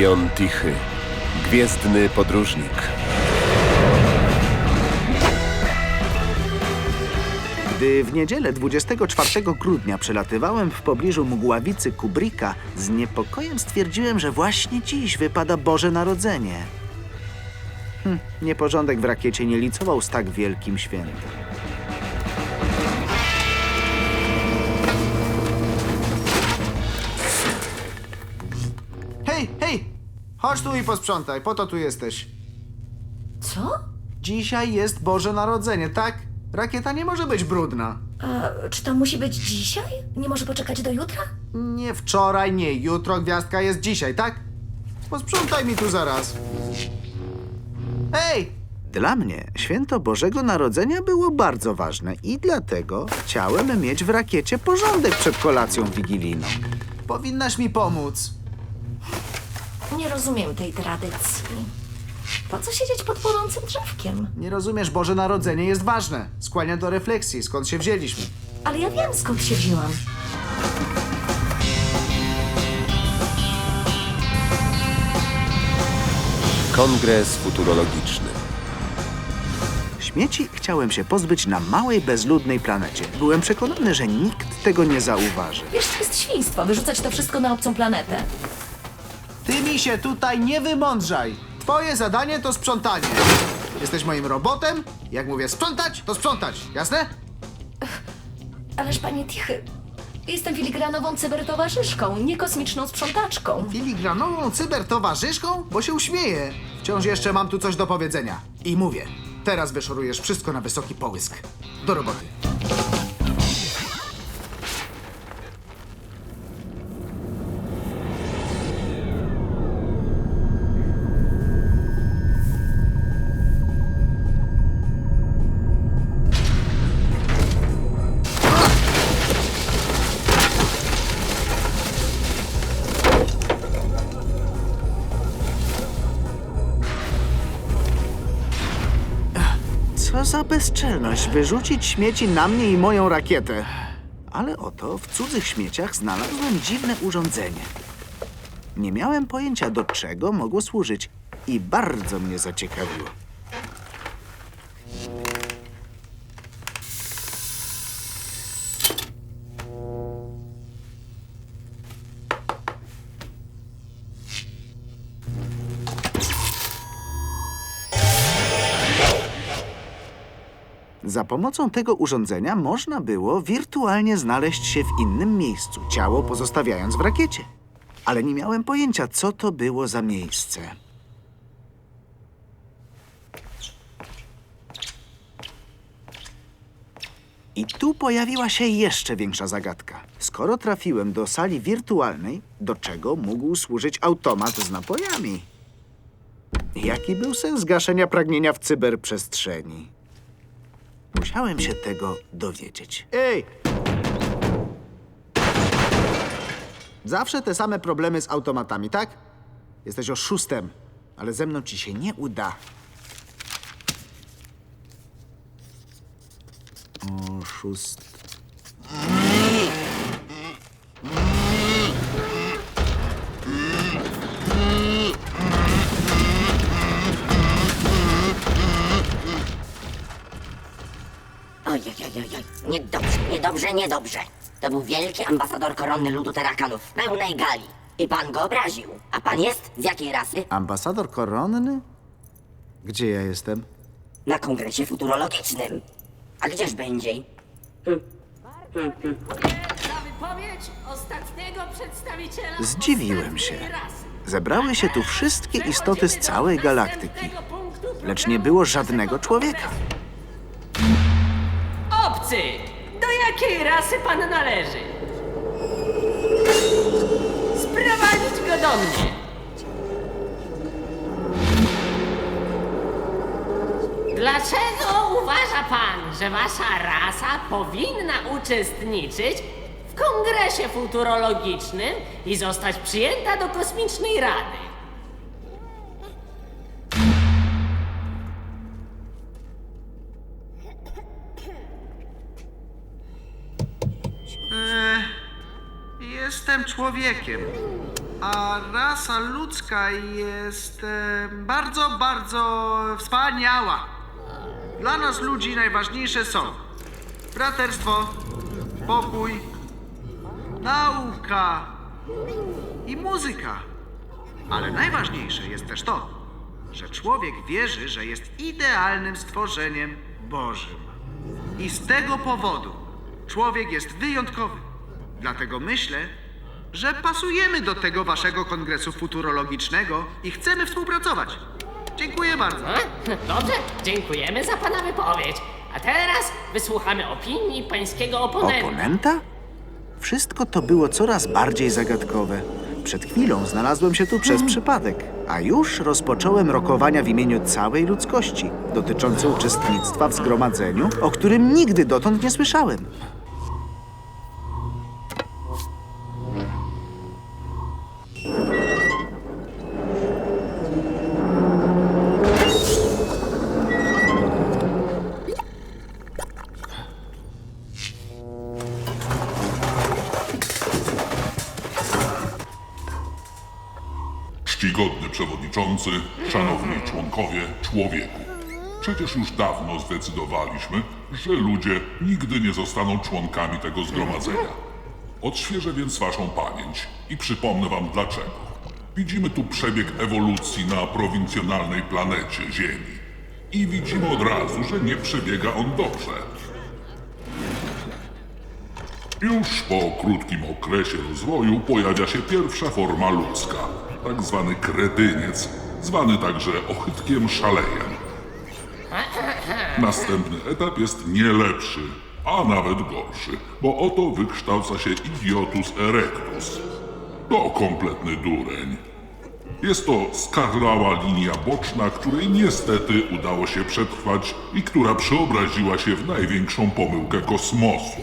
Ion Tichy, gwiezdny podróżnik. Gdy w niedzielę 24 grudnia przelatywałem w pobliżu mgławicy Kubricka, z niepokojem stwierdziłem, że właśnie dziś wypada Boże Narodzenie. Hm, nieporządek w rakiecie nie licował z tak wielkim świętem. Chodź tu i posprzątaj, po to tu jesteś. Co? Dzisiaj jest Boże Narodzenie, tak? Rakieta nie może być brudna. A czy to musi być dzisiaj? Nie może poczekać do jutra? Nie wczoraj, nie jutro, gwiazdka jest dzisiaj, tak? Posprzątaj mi tu zaraz. Ej! Dla mnie święto Bożego Narodzenia było bardzo ważne i dlatego chciałem mieć w rakiecie porządek przed kolacją wigilijną. Powinnaś mi pomóc. Nie rozumiem tej tradycji. Po co siedzieć pod płonącym drzewkiem? Nie rozumiesz, Boże Narodzenie jest ważne. Skłania do refleksji, skąd się wzięliśmy. Ale ja wiem, skąd się wzięłam. Kongres futurologiczny. Śmieci chciałem się pozbyć na małej, bezludnej planecie. Byłem przekonany, że nikt tego nie zauważy. Wiesz, to jest świństwo, wyrzucać to wszystko na obcą planetę. Ty mi się tutaj nie wymądrzaj. Twoje zadanie to sprzątanie. Jesteś moim robotem. Jak mówię sprzątać, to sprzątać. Jasne? Ależ panie Tichy, jestem filigranową cybertowarzyszką, nie kosmiczną sprzątaczką. Filigranową cybertowarzyszką? Bo się uśmieję. Wciąż jeszcze mam tu coś do powiedzenia. I mówię. Teraz wyszorujesz wszystko na wysoki połysk. Do roboty. Za bezczelność wyrzucić śmieci na mnie i moją rakietę. Ale oto w cudzych śmieciach znalazłem dziwne urządzenie. Nie miałem pojęcia, do czego mogło służyć i bardzo mnie zaciekawiło. Za pomocą tego urządzenia można było wirtualnie znaleźć się w innym miejscu, ciało pozostawiając w rakiecie. Ale nie miałem pojęcia, co to było za miejsce. I tu pojawiła się jeszcze większa zagadka. Skoro trafiłem do sali wirtualnej, do czego mógł służyć automat z napojami? Jaki był sens gaszenia pragnienia w cyberprzestrzeni? Musiałem się tego dowiedzieć. Ej! Zawsze te same problemy z automatami, tak? Jesteś oszustem, ale ze mną ci się nie uda. Oszust. Ojej, niedobrze, niedobrze, niedobrze. To był wielki ambasador korony ludu Terakanów w pełnej gali. I pan go obraził. A pan jest z jakiej rasy? Ambasador koronny? Gdzie ja jestem? Na kongresie futurologicznym. A gdzież będzie? Za wypowiedź ostatniego przedstawiciela Zdziwiłem się. ostatniej rasy. Zebrały się tu wszystkie istoty z całej galaktyki, lecz nie było żadnego człowieka. Do jakiej rasy pan należy? Sprowadzić go do mnie. Dlaczego uważa pan, że wasza rasa powinna uczestniczyć w kongresie futurologicznym i zostać przyjęta do kosmicznej rady? Jestem człowiekiem, A rasa ludzka jest e, bardzo, bardzo wspaniała. Dla nas ludzi najważniejsze są braterstwo, pokój, nauka i muzyka. Ale najważniejsze jest też to, że człowiek wierzy, że jest idealnym stworzeniem Bożym. I z tego powodu człowiek jest wyjątkowy. Dlatego myślę, że pasujemy do tego waszego kongresu futurologicznego i chcemy współpracować. Dziękuję bardzo. A? Dobrze, dziękujemy za pana wypowiedź. A teraz wysłuchamy opinii pańskiego oponenta. Oponenta? Wszystko to było coraz bardziej zagadkowe. Przed chwilą znalazłem się tu przez przypadek, a już rozpocząłem rokowania w imieniu całej ludzkości dotyczące uczestnictwa w zgromadzeniu, o którym nigdy dotąd nie słyszałem. Czcigodny przewodniczący, szanowni członkowie, człowieku. Przecież już dawno zdecydowaliśmy, że ludzie nigdy nie zostaną członkami tego zgromadzenia. Odświeżę więc waszą pamięć i przypomnę wam dlaczego. Widzimy tu przebieg ewolucji na prowincjonalnej planecie Ziemi. I widzimy od razu, że nie przebiega on dobrze. Już po krótkim okresie rozwoju pojawia się pierwsza forma ludzka, tak zwany kretyniec, zwany także ochytkiem szalejem. Następny etap jest nie lepszy, a nawet gorszy, bo oto wykształca się idiotus erectus. To kompletny dureń. Jest to skarlała linia boczna, której niestety udało się przetrwać i która przeobraziła się w największą pomyłkę kosmosu.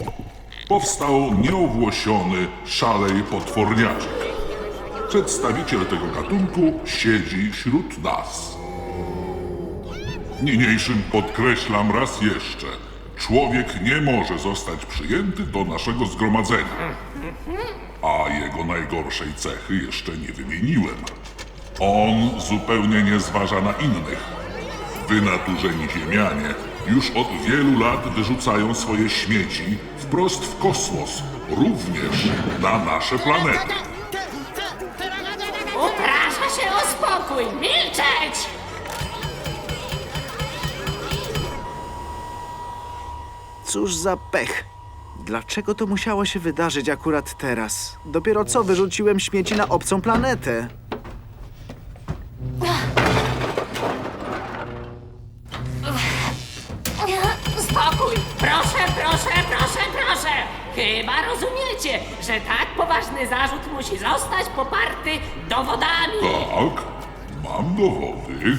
Powstał nieowłosiony, szalej potworniaczek. Przedstawiciel tego gatunku siedzi wśród nas. Niniejszym podkreślam raz jeszcze. Człowiek nie może zostać przyjęty do naszego zgromadzenia. A jego najgorszej cechy jeszcze nie wymieniłem. On zupełnie nie zważa na innych. Wynaturzeni ziemianie już od wielu lat wyrzucają swoje śmieci wprost w kosmos, również na nasze planety. Uprasza się o spokój! Milczeć! Cóż za pech. Dlaczego to musiało się wydarzyć akurat teraz? Dopiero co wyrzuciłem śmieci na obcą planetę. Proszę, proszę, proszę! Chyba rozumiecie, że tak poważny zarzut musi zostać poparty dowodami. Tak, mam dowody.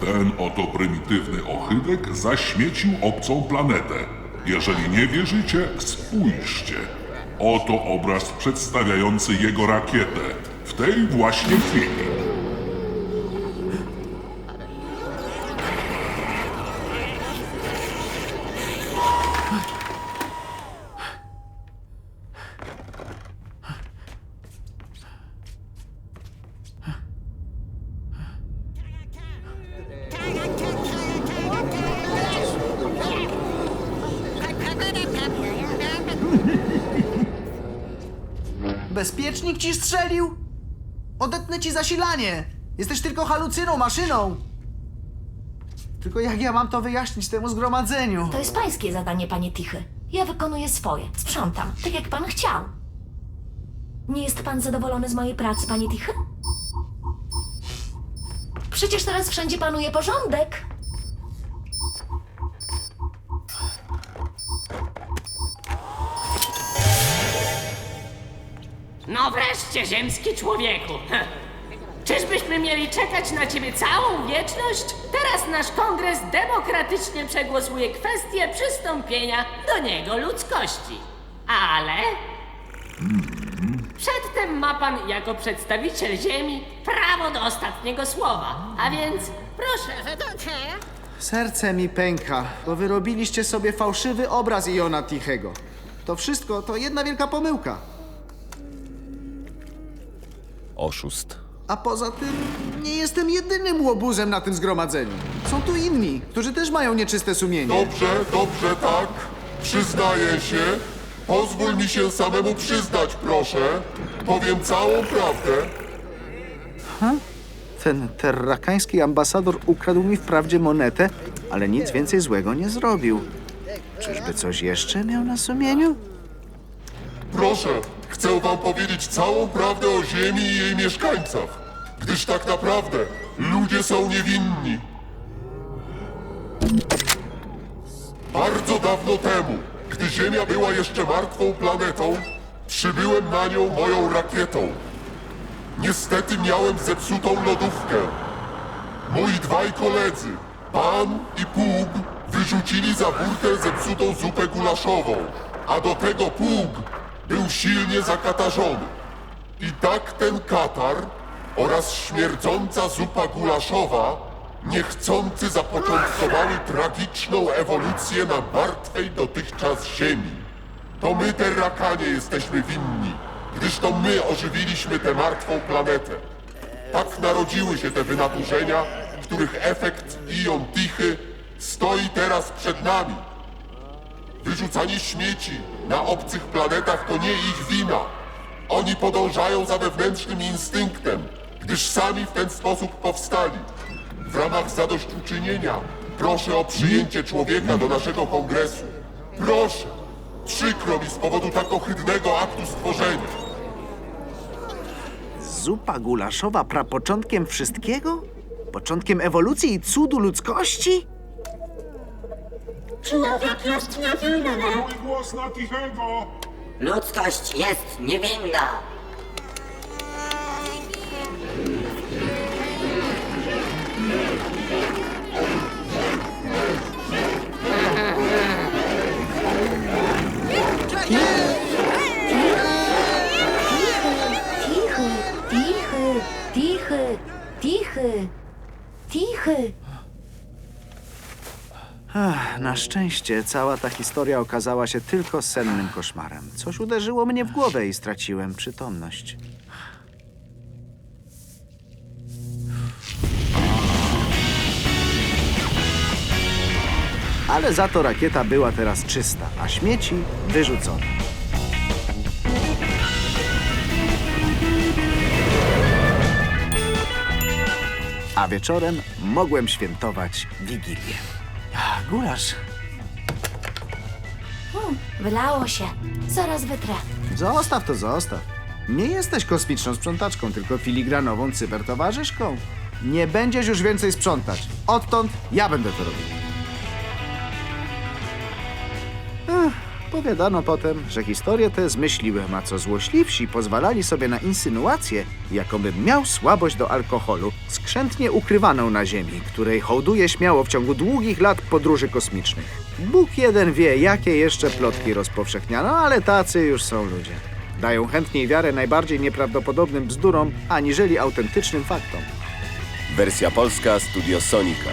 Ten oto prymitywny ohydek zaśmiecił obcą planetę. Jeżeli nie wierzycie, spójrzcie. Oto obraz przedstawiający jego rakietę. W tej właśnie chwili. Bezpiecznik ci strzelił? Odetnę ci zasilanie. Jesteś tylko halucyną, maszyną. Tylko jak ja mam to wyjaśnić temu zgromadzeniu? To jest pańskie zadanie, panie Tichy. Ja wykonuję swoje. Sprzątam, tak jak pan chciał. Nie jest pan zadowolony z mojej pracy, panie Tichy? Przecież teraz wszędzie panuje porządek. No wreszcie, ziemski człowieku! Czyżbyśmy mieli czekać na ciebie całą wieczność? Teraz nasz kongres demokratycznie przegłosuje kwestię przystąpienia do niego ludzkości. Ale... Przedtem ma pan jako przedstawiciel Ziemi prawo do ostatniego słowa. A więc proszę. Serce mi pęka, bo wyrobiliście sobie fałszywy obraz Iona Tichego. To wszystko to jedna wielka pomyłka. Oszust. A poza tym nie jestem jedynym łobuzem na tym zgromadzeniu. Są tu inni, którzy też mają nieczyste sumienie. Dobrze, dobrze, tak. Przyznaję się. Pozwól mi się samemu przyznać, proszę. Powiem całą prawdę. Ten terrakański ambasador ukradł mi wprawdzie monetę, ale nic więcej złego nie zrobił. Czyżby coś jeszcze miał na sumieniu? Proszę, chcę wam powiedzieć całą prawdę o Ziemi i jej mieszkańcach. Gdyż tak naprawdę ludzie są niewinni. Bardzo dawno temu, gdy Ziemia była jeszcze martwą planetą, przybyłem na nią moją rakietą. Niestety miałem zepsutą lodówkę. Moi dwaj koledzy, pan i Pug, wyrzucili za burtę zepsutą zupę gulaszową, a do tego Pug był silnie zakatarzony. I tak ten katar oraz śmierdząca zupa gulaszowa niechcący zapoczątkowały tragiczną ewolucję na martwej dotychczas ziemi. To my, terrakanie, jesteśmy winni, gdyż to my ożywiliśmy tę martwą planetę. Tak narodziły się te wynaturzenia, których efekt ion tichy stoi teraz przed nami. Wyrzucanie śmieci na obcych planetach to nie ich wina. Oni podążają za wewnętrznym instynktem, gdyż sami w ten sposób powstali. W ramach zadośćuczynienia proszę o przyjęcie człowieka do naszego kongresu. Proszę. Przykro mi z powodu tak ohydnego aktu stworzenia. Zupa gulaszowa prapoczątkiem wszystkiego? Początkiem ewolucji i cudu ludzkości? Mój głos na Tichego! Ludzkość jest niewinna. Na szczęście cała ta historia okazała się tylko sennym koszmarem. Coś uderzyło mnie w głowę i straciłem przytomność. Ale za to rakieta była teraz czysta, a śmieci wyrzucone. A wieczorem mogłem świętować Wigilię. Gulasz, Wylało się. Zaraz wytrę. Zostaw to, zostaw. Nie jesteś kosmiczną sprzątaczką, tylko filigranową cybertowarzyszką. Nie będziesz już więcej sprzątać. Odtąd ja będę to robił. Powiadano potem, że historię tę zmyśliłem, a co złośliwsi pozwalali sobie na insynuację, jakobym miał słabość do alkoholu, skrzętnie ukrywaną na Ziemi, której hołduje śmiało w ciągu długich lat podróży kosmicznych. Bóg jeden wie, jakie jeszcze plotki rozpowszechniano, ale tacy już są ludzie. Dają chętniej wiarę najbardziej nieprawdopodobnym bzdurom, aniżeli autentycznym faktom. Wersja polska Studio Sonika.